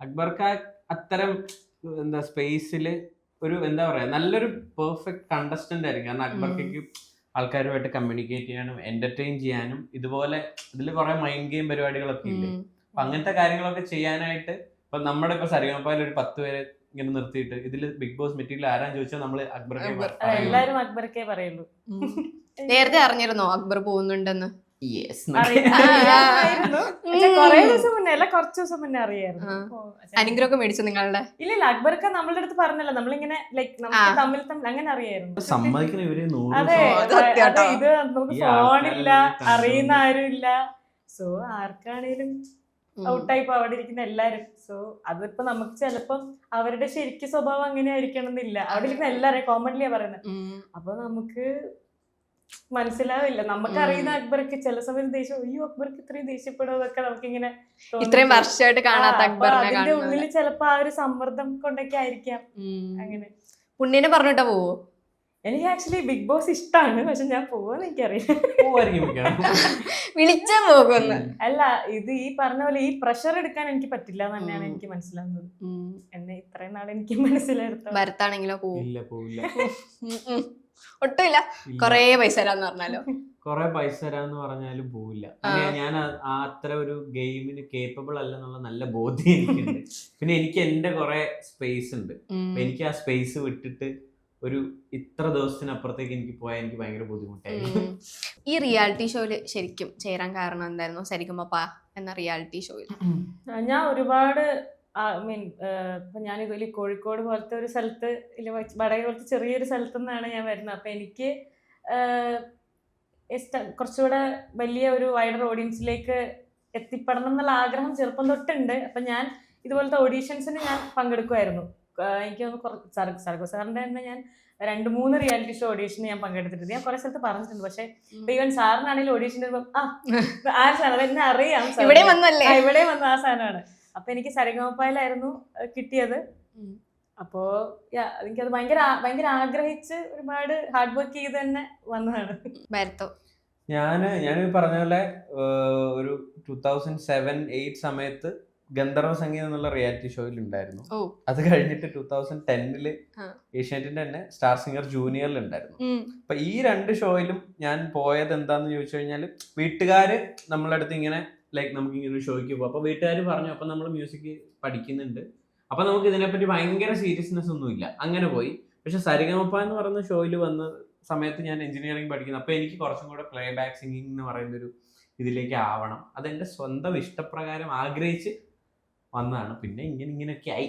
അക്ബർക്ക് അത്തരം എന്താ സ്പേസിൽ ഒരു എന്താ പറയാ നല്ലൊരു പെർഫെക്റ്റ് കണ്ടസ്റ്റന്റ് ആയിരിക്കും. കാരണം അക്ബർക്ക് ആൾക്കാരുമായിട്ട് കമ്മ്യൂണിക്കേറ്റ് ചെയ്യാനും എന്റർടൈൻ ചെയ്യാനും ഇതുപോലെ ഇതിൽ കുറെ മൈൻഡ് ഗെയിം പരിപാടികളൊക്കെ ഇല്ലേ? അപ്പൊ അങ്ങനത്തെ കാര്യങ്ങളൊക്കെ ചെയ്യാനായിട്ട് ഇപ്പൊ നമ്മുടെ ഇപ്പൊ സരിഗമപ്പാൽ ഒരു പത്ത് പേരെ ഇങ്ങനെ നിർത്തിയിട്ട് ഇതിൽ ബിഗ് ബോസ് മെറ്റീരിയൽ ആരാൻ ചോദിച്ചാൽ നമ്മൾ അക്ബർക്കെ അക്ബർ. എല്ലാരും അക്ബർക്കേ പറയുള്ളൂ. നേരത്തെ അറിഞ്ഞിരുന്നോ അക്ബർ പോകുന്നുണ്ടെന്ന്? യെസ് അറി- അറിയാമായിരുന്നു. കുറേ ദിവസം മുന്നേ അല്ല കുറച്ച് ദിവസം മുന്നേ അറിയായിരുന്നു. ആ. ഓ, അനുഗ്രഹമൊക്കെ മേടിച്ചു നിങ്ങളുടെ? ഇല്ല ഇല്ല അക്ബർക്ക് നമ്മളുടെ അടുത്ത് പറഞ്ഞല്ലോ നമ്മളിങ്ങനെ ലൈക്ക് നമുക്ക്. തമ്മിൽ തമ്മിൽ അങ്ങനെ അറിയായിരുന്നു. സമ്മതിക്കണ ഇവർ നൂറ് അതെ ഇത് നമുക്ക് ഫോണില്ല അറിയുന്ന ആരും ഇല്ല സോ ആർക്കാണേലും ഔട്ടായി അവിടെ ഇരിക്കുന്ന എല്ലാരും. സോ അതിപ്പോ നമുക്ക് ചിലപ്പം അവരുടെ ശരിക്കും സ്വഭാവം അങ്ങനെ ആയിരിക്കണം എന്നില്ല അവിടെ ഇരിക്കുന്ന എല്ലാരെയും കോമൺലിയാ പറയുന്നത് അപ്പൊ നമുക്ക് മനസ്സിലാവില്ല. നമുക്കറിയുന്ന അക്ബർക്ക് ചില സമയത്ത് ദേഷ്യം അയ്യോ അക്ബർക്ക് ഇത്രയും ദേഷ്യപ്പെടുന്നതൊക്കെ നമുക്കിങ്ങനെ. ഇത്രയും വർഷമായിട്ട് കാണാത്ത അതിന്റെ ഉള്ളിൽ ചിലപ്പോ ആ ഒരു സമ്മർദ്ദം കൊണ്ടൊക്കെ ആയിരിക്കാം. അങ്ങനെ. പുണ്യനെ പറഞ്ഞിട്ടാ പോവോ? എനിക്ക് ആക്ച്വലി ബിഗ് ബോസ് ഇഷ്ടമാണ് പക്ഷെ ഞാൻ പോവാന്ന് എനിക്കറിയില്ല. വിളിച്ചാ അല്ല ഇത് ഈ പറഞ്ഞ പോലെ ഈ പ്രഷർ എടുക്കാൻ എനിക്ക് പറ്റില്ല എന്നാണ് തന്നെയാണ് എനിക്ക് മനസ്സിലാകുന്നത് എന്നെ ഇത്രയും നാൾ എനിക്ക് മനസ്സിലായിരുന്നു ഭരത്താണെങ്കിലോ പോവില്ല. ഒട്ടുമില്ല. കൊറേ പൈസ തരാന്ന് പറഞ്ഞാലോ. കൊറേ പൈസ തരാന്ന് പറഞ്ഞാലും പോവില്ല. ഞാൻ അത്ര ഒരു ഗെയിമിന് കേപ്പബിൾ അല്ല എന്നുള്ള നല്ല ബോധ്യം എനിക്കുണ്ട്. പിന്നെ എനിക്ക് എന്റെ കൊറേ സ്പേസ് ഉണ്ട്. എനിക്ക് ആ സ്പേസ് വിട്ടിട്ട് ഒരു ഇത്ര ദിവസത്തിനപ്പുറത്തേക്ക് എനിക്ക് പോയാൽ എനിക്ക് ഭയങ്കര ബുദ്ധിമുട്ടായിരിക്കും ഈ റിയാലിറ്റി ഷോയിൽ ശരിക്കും ചേരാൻ കാരണം എന്തായിരുന്നു? ശരിക്കും അപ്പ എന്ന റിയാലിറ്റി ഷോയിൽ. ഞാൻ ഒരുപാട് ഐ മീൻ ഇപ്പൊ ഞാൻ ഇതുപോലെ കോഴിക്കോട് പോലത്തെ ഒരു സ്ഥലത്ത് ഇല്ല വടകര പോലത്തെ ചെറിയൊരു സ്ഥലത്തു നിന്നാണ് ഞാൻ വരുന്നത്. അപ്പൊ എനിക്ക് കുറച്ചുകൂടെ വലിയ ഒരു വൈഡർ ഓഡിയൻസിലേക്ക് എത്തിപ്പെടണം എന്നുള്ള ആഗ്രഹം ചെറുപ്പം തൊട്ടുണ്ട്. അപ്പൊ ഞാൻ ഇതുപോലത്തെ ഓഡീഷൻസിന് ഞാൻ പങ്കെടുക്കുമായിരുന്നു എനിക്ക് തോന്നുന്നു കുറച്ച് സർഗോ സാറിന്റെ തന്നെ ഞാൻ രണ്ട് മൂന്ന് റിയാലിറ്റി ഷോ ഓഡീഷന് ഞാൻ പങ്കെടുത്തിട്ടുണ്ട്. ഞാൻ കുറെ സ്ഥലത്ത് പറഞ്ഞിട്ടുണ്ട്. പക്ഷെ ഇപ്പൊ ഈവൻ സാറിനാണെങ്കിലും ഓഡീഷന്റെ ആ ആ സാധനം എന്നെ അറിയാം. ഇവിടെ വന്നല്ലേ? ആ, ഇവിടെ വന്ന. ആ സാധനമാണ്. അപ്പൊ എനിക്ക് സരിഗമപ്പായിലായിരുന്നു കിട്ടിയത്. അപ്പോ എനിക്കത് ഭയങ്കര ഭയങ്കര ആഗ്രഹിച്ച് ഒരുപാട് ഹാർഡ് വർക്ക് ചെയ്ത് തന്നെ വന്നതാണ്. ഭരത്തോ ഞാൻ ഞാൻ പറഞ്ഞ പോലെ ഒരു ടൂ തൗസൻഡ് സെവൻ എയ്റ്റ് സമയത്ത് ഗന്ധർവ സംഗീതം എന്നുള്ള റിയാലിറ്റി ഷോയിൽ ഉണ്ടായിരുന്നു. അത് കഴിഞ്ഞിട്ട് ടൂ തൗസൻഡ് ടെന്നിൽ ഏഷ്യാനെറ്റിന്റെ തന്നെ സ്റ്റാർ സിംഗർ ജൂനിയറിൽ ഉണ്ടായിരുന്നു. അപ്പൊ ഈ രണ്ട് ഷോയിലും ഞാൻ പോയത് എന്താന്ന് ചോദിച്ചു കഴിഞ്ഞാൽ വീട്ടുകാര് നമ്മളടുത്ത് ഇങ്ങനെ ലൈക്ക് നമുക്ക് ഇങ്ങനെ ഒരു ഷോയ്ക്ക് പോകും അപ്പൊ വീട്ടുകാർ പറഞ്ഞു അപ്പൊ നമ്മൾ മ്യൂസിക് പഠിക്കുന്നുണ്ട്. അപ്പൊ നമുക്ക് ഇതിനെപ്പറ്റി ഭയങ്കര സീരിയസ്നെസ് ഒന്നും ഇല്ല. അങ്ങനെ പോയി. പക്ഷെ സരിഗമപ്പ എന്ന് പറയുന്ന ഷോയിൽ വന്ന സമയത്ത് ഞാൻ എഞ്ചിനീയറിംഗ് പഠിക്കുന്നു. അപ്പൊ എനിക്ക് കുറച്ചും കൂടെ പ്ലേ ബാക്ക് സിംഗിങ് എന്ന് പറയുന്ന ഒരു ഇതിലേക്ക് ആവണം. അതെന്റെ സ്വന്തം ഇഷ്ടപ്രകാരം ആഗ്രഹിച്ച് വന്നതാണ് പിന്നെ ഇങ്ങനെ ഇങ്ങനെയൊക്കെ ആയി.